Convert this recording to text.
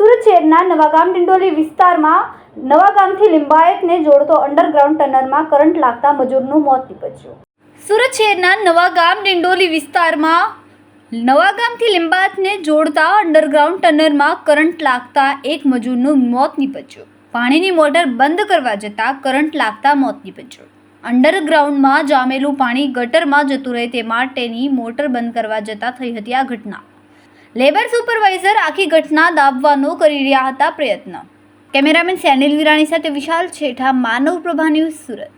સુરત શહેરના નવાગામ ડિંડોલી વિસ્તારમાં નવાગામથી લિંબાયતને જોડતો અંડરગ્રાઉન્ડ ટનલમાં કરંટ લાગતા મજૂરનું મોત નીપજ્યું. સુરત શહેરના નવાગામ ડિંડોલી વિસ્તારમાં નવાગામથી લિંબાયતને જોડતા અંડરગ્રાઉન્ડ ટનલમાં કરંટ લાગતા એક મજૂરનું મોત નીપજ્યું. પાણીની મોટર બંધ કરવા જતાં કરંટ લાગતા મોત નીપજ્યું. અંડરગ્રાઉન્ડમાં જામેલું પાણી ગટરમાં જતું રહે તે માટેની મોટર બંધ કરવા જતાં થઈ હતી આ ઘટના. લેબર સુપરવાઇઝર આખી ઘટના દાબવાનો કરી રહ્યા હતા પ્રયત્ન. કેમેરામેન સેનિલ વિરાણી સાથે વિશાલ છેઠા, માનવ પ્રભા ન્યૂઝ સુરત.